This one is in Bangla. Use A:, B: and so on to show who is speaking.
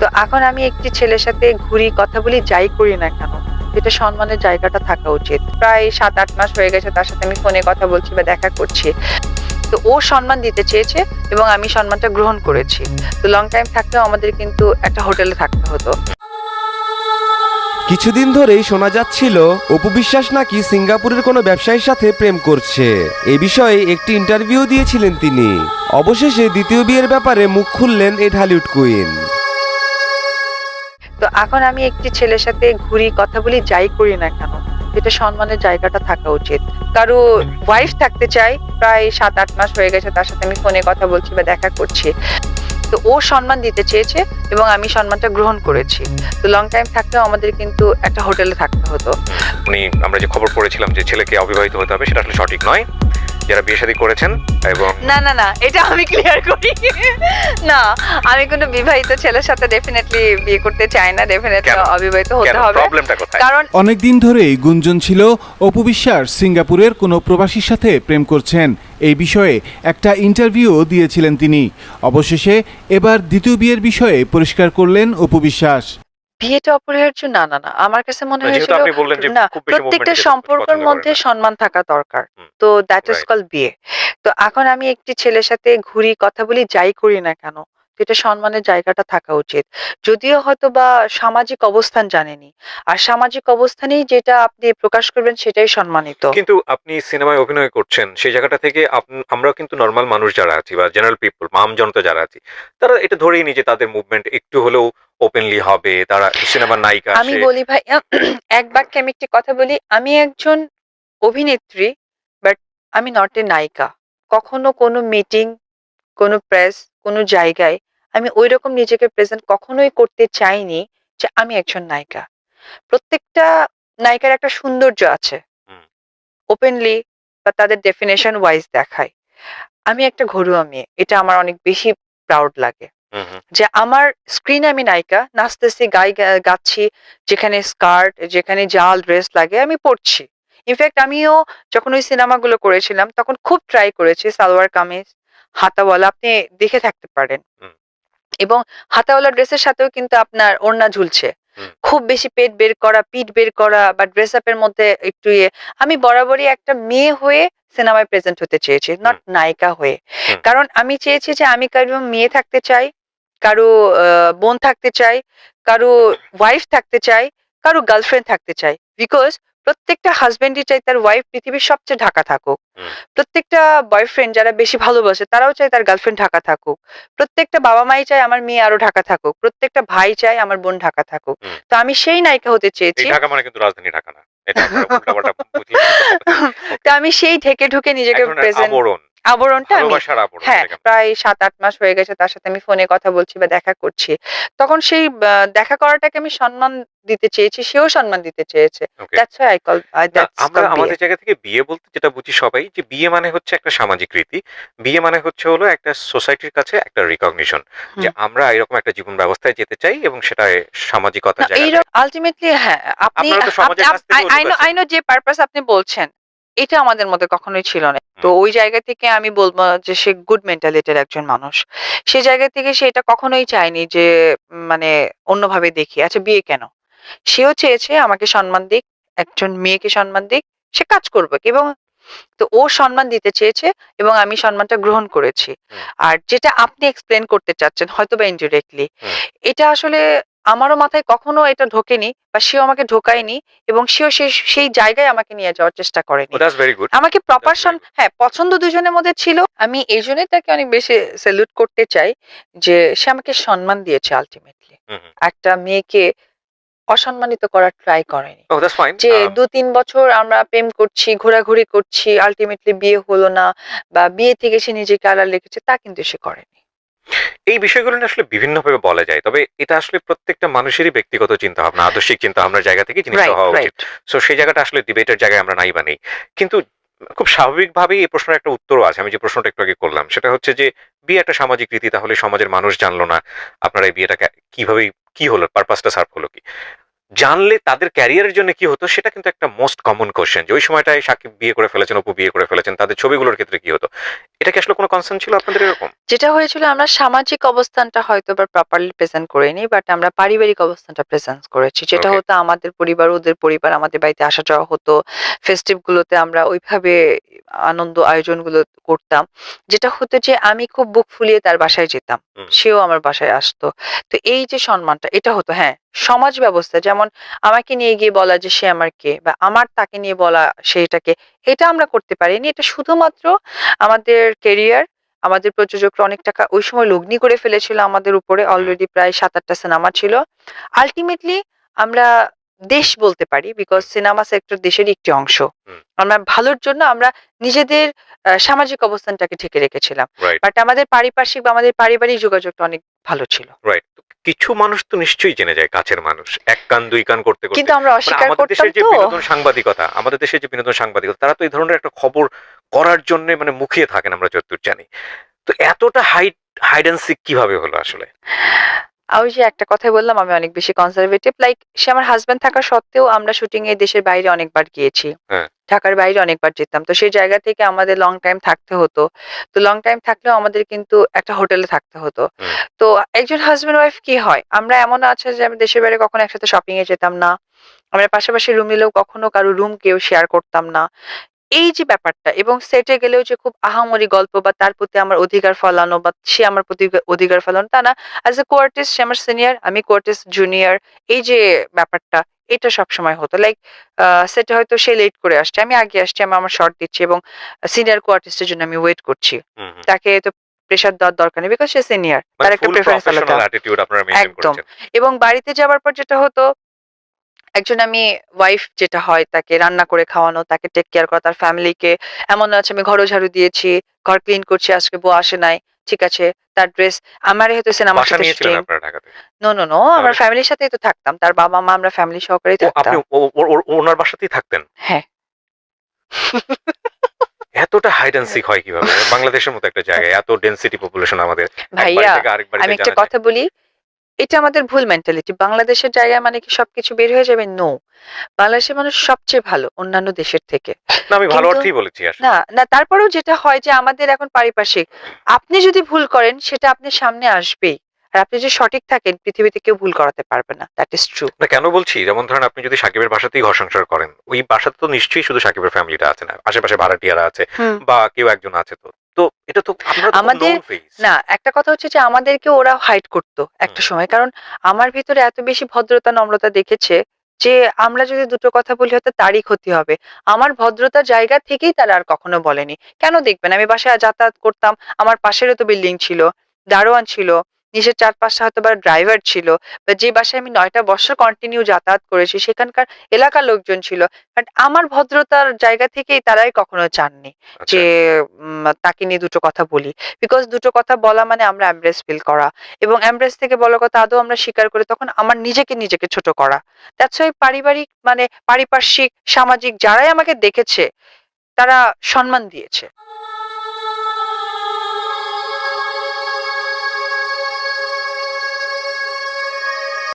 A: তো এখন আমি একটি ছেলের সাথে ঘুরি, কথা বলি, যাই করি না কেন যেটা সম্মানের জায়গাটা থাকা উচিত। প্রায় সাত, আট মাস হয়ে গেছে তার সাথে আমি ফোনে কথা বলছি বা দেখা করছি। তো ও সম্মান দিতে চেয়েছে এবং আমি সম্মানটা গ্রহণ করেছি। তো লং টাইম থাকলেও আমাদের কিন্তু একটা হোটেলে থাকতে হতো।
B: কিছুদিন ধরেই শোনা যাচ্ছিল, অপু বিশ্বাস নাকি সিঙ্গাপুরের কোনো ব্যবসায়ীর সাথে প্রেম করছে। এ বিষয়ে একটি ইন্টারভিউ দিয়েছিলেন তিনি। অবশেষে দ্বিতীয় বিয়ের ব্যাপারে মুখ খুললেন এই ঢালিউড কুইন।
A: তো এখন আমি একটি ছেলের সাথে ঘুরি কথা বলি যাই করি না কেন এটা সম্মানের জায়গাটা থাকা উচিত। কারও ওয়াইফ থাকতে চাই প্রায় সাত আট মাস হয়ে গেছে তার সাথে আমি ফোনে কথা বলছি বা দেখা করছি। তো ও সম্মান দিতে চেয়েছে এবং আমি সম্মানটা গ্রহণ করেছি। তো লং টাইম থাকলেও আমাদের কিন্তু একটা হোটেলে থাকতে হতো।
C: উনি আমরা যে খবর পড়েছিলাম যে ছেলেকে অবিবাহিত হতে হবে সেটা আসলে সঠিক নয়। যারা বিয়ে শাদী করেছেন এবং
A: না না না এটা আমি ক্লিয়ার করি। না আমি কোনো বিবাহিত ছেলের সাথে ডেফিনেটলি বিয়ে করতে চাই না ডেফিনেটলি অবিবাহিত হতে হবে।
C: প্রবলেমটা কোথায়?
A: কারণ অনেক
D: অনেকদিন ধরেই গুঞ্জন ছিল অপু বিশ্বাস সিঙ্গাপুরের কোনো প্রবাসীর সাথে প্রেম করছেন। এই বিষয়ে একটা ইন্টারভিউও দিয়েছিলেন তিনি। অবশেষে এবার দ্বিতীয় বিয়ের বিষয়ে পরিষ্কার করলেন অপু বিশ্বাস।
A: বিয়েটা অপরিহার্য? না না না। আমার কাছে মনে হয়েছিল না প্রত্যেকটা সম্পর্কের মধ্যে। সম্মান থাকা দরকার। তো দ্যাট ইজ কল বিয়ে। তো এখন আমি একটি ছেলের সাথে ঘুরি কথা বলি যাই করি না কেন এটা সম্মানের জায়গাটা থাকা উচিত। যদিও হয়তো বা সামাজিক অবস্থান জানেনি। আর সামাজিক অবস্থানেই যেটা আপনি প্রকাশ করবেন সেটাই সম্মানিত।
C: কিন্তু আপনি সিনেমায় অভিনয় করছেন সেই জায়গাটা থেকে আমরা কিন্তু নর্মাল মানুষ যারা আছি বা জেনারেল পিপল মাম জনতা যারা আছি তারা এটা ধরেই নিয়ে যে তাদের মুভমেন্ট একটু হলেও ওপেনলি হবে তারা সিনেমার নায়িকা
A: আমি বলি ভাই এক বাক্যে আমি একটি কথা বলি আমি একজন অভিনেত্রী বাট আমি নট এ নায়িকা। কখনো কোনো মিটিং কোনো প্রেস কোনো জায়গায় আমি ওই রকম নিজেকে প্রেজেন্ট কখনোই করতে চাইনি যে আমি একজন নায়িকা। প্রত্যেকটা নায়িকার একটা সৌন্দর্য আছে। ওপেনলি বা তাদের ডেফিনেশন ওয়াইজ দেখায়। আমি একটা ঘরুয়া মেয়ে এটা আমার অনেক বেশি প্রাউড লাগে। যে আমার স্ক্রিনে আমি নায়িকা নাচতেছি গাই গাচ্ছি যেখানে স্কার্ট যেখানে জাল ড্রেস লাগে আমি পড়ছি ইনফ্যাক্ট আমিও যখন ওই সিনেমাগুলো করেছিলাম তখন খুব ট্রাই করেছি সালোয়ার কামিজ হাতাওয়ালা আপনি দেখে থাকতে পারেন। এবং হাতাওয়ালা ড্রেসের সাথেও কিন্তু আপনার ওড়না ঝুলছে। খুব বেশি পেট বের করা পিঠ বের করা বা ড্রেস আপের মধ্যে একটু ইয়ে আমি বরাবরই একটা মেয়ে হয়ে সিনেমায় প্রেজেন্ট হতে চেয়েছি নট নায়িকা হয়ে। কারণ আমি চেয়েছি যে আমি কারও মেয়ে থাকতে চাই কারও বোন থাকতে চাই কারও ওয়াইফ থাকতে চাই কারও গার্লফ্রেন্ড থাকতে চাই। বিকজ প্রত্যেকটা হাজবেন্ডই চাই তার ওয়াইফ পৃথিবীর সবচেয়ে ঢাকা থাকুক। প্রত্যেকটা বয়ফ্রেন্ড যারা বেশি ভালোবাসে তারাও চায় তার গার্লফ্রেন্ড ঢাকা থাকুক। প্রত্যেকটা বাবা মাই চায় আমার মেয়ে আরও ঢাকা থাকুক। প্রত্যেকটা ভাই চায় আমার বোন ঢাকা থাকুক। তো আমি সেই নায়িকা হতে চেয়েছি।
C: ঢাকা মানে কিন্তু রাজধানী ঢাকা না।
A: তো আমি সেই ঢেকে ঢুকে নিজেকে প্রেজেন্ট আবরণটা আমি হ্যাঁ প্রায় সাত আট মাস হয়ে গেছে তার সাথে আমি ফোনে কথা বলছি বা দেখা করছি। তখন সেই দেখা করাটাকে আমি সম্মান দিতে চেয়েছি সেও সম্মান দিতে চেয়েছে। দ্যাটস হোয়াই আই কল
C: আমরা আমাদের জায়গা থেকে বিয়ে বলতে যেটা বুঝি সবাই যে বিয়ে মানে হচ্ছে একটা সামাজিক রীতি। বিয়ে মানে হচ্ছে হলো একটা সোসাইটির কাছে একটা রিকগনিশন যে আমরা এরকম একটা জীবন ব্যবস্থায় যেতে চাই এবং সেটা সামাজিকতা
A: আলটিমেটলি হ্যাঁ আপনি আই নো যে পারপাস আপনি বলছেন। এটা আমাদের মধ্যে কখনোই ছিল না। তো ওই জায়গা থেকে আমি বলব যে সে গুড মেন্টালিটির একজন মানুষ। সে জায়গা থেকে সে এটা কখনোই চায়নি যে মানে অন্যভাবে দেখি আচ্ছা বিয়ে কেন? সেও চেয়েছে আমাকে সম্মান দিক একজন মেয়েকে সম্মান দিক সে কাজ করবে। এবং তো ও সম্মান দিতে চেয়েছে এবং আমি সম্মানটা গ্রহণ করেছি। আর যেটা আপনি এক্সপ্লেন করতে চাচ্ছেন হয়তো বা ইনডিরেক্টলি এটা আসলে আমারও মাথায় কখনো এটা ঢোকেনি বা সেও আমাকে ঢোকায়নি এবং সেও সেই সেই জায়গায় আমাকে নিয়ে যাওয়ার চেষ্টা করেনি।
C: গুড
A: আমাকে প্রপার
C: That's very good.
A: হ্যাঁ পছন্দ দুজনের মধ্যে ছিল। আমি এই জন্যই তাকে অনেক বেশি স্যালুট করতে চাই যে সে আমাকে সম্মান দিয়েছে আলটিমেটলি একটা মেয়েকে অসম্মানিত করার ট্রাই করেনি।
C: ফাইন
A: যে দু তিন বছর আমরা প্রেম করছি ঘোরাঘুরি করছি আলটিমেটলি বিয়ে হলো না বা বিয়ে থেকে সে নিজেকে আড়াল রেখেছে তা কিন্তু সে করেনি।
C: এই বিষয়গুলো নিয়ে আসলে বিভিন্নভাবে বলা যায় তবে এটা আসলে প্রত্যেকটা মানুষেরই ব্যক্তিগত চিন্তা ভাবনা আদর্শিক চিন্তা ভাবনার জায়গা থেকে জিনিসটা হওয়া উচিত। সো সেই জায়গাটা আসলে ডিবেটের জায়গায় আমরা নাই বা নেই। কিন্তু খুব স্বাভাবিকভাবেই এই প্রশ্নের একটা উত্তরও আছে। আমি যে প্রশ্নটা একটু আগে করলাম সেটা হচ্ছে যে বিয়ে একটা সামাজিক রীতি তাহলে সমাজের মানুষ জানলো না আপনারা এই বিয়েটাকে কীভাবে কি হলো পারপাসটা সার্ভ হলো কি? জানলে তাদের ক্যারিয়ারের জন্য কি হতো সেটা কিন্তু একটা মোস্ট কমন কোশ্চেন যে ওই সময়টায় সাকিব বিয়ে করে ফেলেছেন অপু বিয়ে করে ফেলেছেন তাদের ছবিগুলোর ক্ষেত্রে কি হতো? এটা কি আসলে কোনো কনসার্ন ছিল আপনাদের এরকম?
A: যেটা হয়েছিল আমরা সামাজিক অবস্থানটা হয়তো বা প্রপারলি প্রেজেন্ট করিনি বাট আমরা পারিবারিক অবস্থানটা প্রেজেন্ট করেছি। যেটা হতো আমাদের পরিবার ওদের পরিবার আমাদের বাড়িতে আসা যাওয়া হতো। ফেস্টিভ গুলোতে আমরা ওইভাবে আনন্দ আয়োজনগুলো করতাম। যেটা হতো যে আমি খুব বুক ফুলিয়ে তার বাসায় যেতাম। সেও আমার বাসায় আসতো। তো এই যে সম্মানটা এটা হতো হ্যাঁ। সমাজ ব্যবস্থা যেমন আমাকে নিয়ে গিয়ে বলা যে সে আমার কে বা আমার তাকে নিয়ে বলা সেইটাকে এটা আমরা করতে পারিনি। এটা শুধুমাত্র আমাদের কেরিয়ার আমাদের প্রযোজকরা অনেক টাকা ওই সময় লগ্নি করে ফেলেছিল আমাদের উপরে অলরেডি প্রায় সাত আটটা সিনেমা ছিল। আলটিমেটলি আমরা দেশ বলতে পারি বিকজ সিনেমা সেক্টর দেশের একটি অংশ। আমরা ভালোর জন্য আমরা নিজেদের সামাজিক অবস্থানটাকে ঠেকে রেখেছিলাম। বাট আমাদের পারিপার্শ্বিক বা আমাদের পারিবারিক যোগাযোগটা অনেক ভালো ছিল।
C: রাইট কিছু মানুষ তো নিশ্চয়ই জেনে যায় কাছের মানুষ। এক কান দুই কান করতে করতে।
A: কিন্তু আমরা
C: মানে
A: অস্বীকার
C: আমাদের দেশের যে বিনোদন সাংবাদিকতা আমাদের দেশের যে বিনোদন সাংবাদিকতা তারা তো এই ধরনের একটা খবর করার জন্য মানে মুখিয়ে থাকেন আমরা যতদূর জানি। তো এতটা হাইট হাইড অ্যান্ড সিক কীভাবে হলো আসলে?
A: ওই যে একটা কথাই বললাম আমি অনেক বেশি কনজারভেটিভ লাইক সে আমার হাজবেন্ড থাকা সত্ত্বেও আমরা শুটিং এ দেশের বাইরে অনেকবার গিয়েছি।
C: হ্যাঁ।
A: ঢাকার বাইরে অনেকবার যেতাম। তো সেই জায়গা থেকে আমাদের লং টাইম থাকতে হতো। তো লং টাইম থাকলেও আমাদের কিন্তু একটা হোটেলে থাকতে হতো। তো একজন হাজবেন্ড ওয়াইফ কি হয়? আমরা এমন আছে যে আমি দেশের বাইরে কখনো একসাথে শপিং এ যেতাম না। আমরা পাশাপাশি রুম নিলেও কখনো কারও রুম কেউ শেয়ার করতাম না। এই যে ব্যাপারটা এবং সেটে গেলেও যে খুব আহামরি গল্প বা তার প্রতি আমার অধিকার ফলানো বা সে আমার প্রতি অধিকার ফলানো তা না। অ্যাজ এ কোয়ার্টিস্ট সে আমার সিনিয়র আমি কোয়ার্টিস্ট জুনিয়র এই যে ব্যাপারটা এটা সব সময় হতো লাইক সেটা হয়তো সে লেট করে আসছে আমি আগে আসছি আমি আমার শর্ট দিচ্ছি এবং সিনিয়র কোয়ার্টিস্টের জন্য আমি ওয়েট করছি। তাকে তো প্রেশার দেওয়ার দরকার নেই বিকজ সে সিনিয়র তার
C: মানে
A: একটা প্রেফারেন্স আলাদা। একদম। এবং বাড়িতে যাওয়ার পর যেটা হতো একজন আমি ওয়াইফ যেটা হয় তাকে রান্না করে খাওয়ানো তাকে টেক কেয়ার করা তার ফ্যামিলিকে এমন আছে আমি ঘরও ঝাড়ু দিয়েছি ঘর ক্লিন করছি আজকে বউ আসে নাই ঠিক আছে তার ড্রেস আমার হয়তো
C: ঢাকাতে?
A: নো নো নো আমার ফ্যামিলির সাথেই তো থাকতাম তার বাবা মা আমরা ফ্যামিলি সহকারেই থাকতাম।
C: ওনার বাসাতেই থাকতেন?
A: হ্যাঁ।
C: এতটা হাইড অ্যান্ড সিক হয় কীভাবে? বাংলাদেশের মতো একটা জায়গায় এত ডেনসিটি পপুলেশন আমাদের
A: ভাইয়া আমি একটা কথা বলি এটা আমাদের ভুল মেন্টালিটি বাংলাদেশের জায়গায় মানে কি সবকিছু বের হয়ে যাবে? নো বাংলাদেশের মানুষ সবচেয়ে ভালো অন্যান্য দেশের থেকে।
C: না আমি ভালো অর্থেই বলেছি
A: না না তারপরেও যেটা হয় যে আমাদের এখন পারিপার্শ্বিক আপনি যদি ভুল করেন সেটা আপনি সামনে আসবেই। আর আপনি যদি সঠিক থাকেন পৃথিবীতে কেউ ভুল করাতে পারবে না। দ্যাট ইজ ট্রু
C: না কেন বলছি? যেমন ধরেন আপনি যদি সাকিবের বাসাতেই ঘর সংসার করেন ওই বাসাতে তো নিশ্চয়ই শুধু সাকিবের ফ্যামিলিটা আছে না আশেপাশে ভাড়াটিয়ারা আছে বা কেউ একজন আছে তো। তো এটা তো
A: আমাদের- না একটা কথা হচ্ছে যে আমাদেরকে ওরা হাইড করতো একটা সময়। কারণ আমার ভিতরে এত বেশি ভদ্রতা নম্রতা দেখেছে যে আমরা যদি দুটো কথা বলি হয়তো তারই ক্ষতি হবে। আমার ভদ্রতার জায়গা থেকেই তারা আর কখনো বলেনি। কেন দেখবেন? আমি বাসায় যাতায়াত করতাম আমার পাশেরও তো বিল্ডিং ছিল দারোয়ান ছিল নিচের চার পাঁচটা হয়তো বা ড্রাইভার ছিল বা যে বাসায় আমি নয়টা বছর কন্টিনিউ যাতায়াত করেছি সেখানকার এলাকার লোকজন ছিল বাট আমার ভদ্রতার জায়গা থেকেই তারাই কখনো চাননি
C: আচ্ছা,
A: যে তাকে নিয়ে দুটো কথা বলি। বিকজ দুটো কথা বলা মানে আমরা এমব্রেস ফিল করা। এবং এমব্রেস থেকে বলার কথা আদৌ আমরা স্বীকার করি তখন আমার নিজেকে নিজেকে ছোট করা। দ্যাটস ওয়াই পারিবারিক মানে পারিপার্শ্বিক সামাজিক যারাই আমাকে দেখেছে তারা সম্মান দিয়েছে।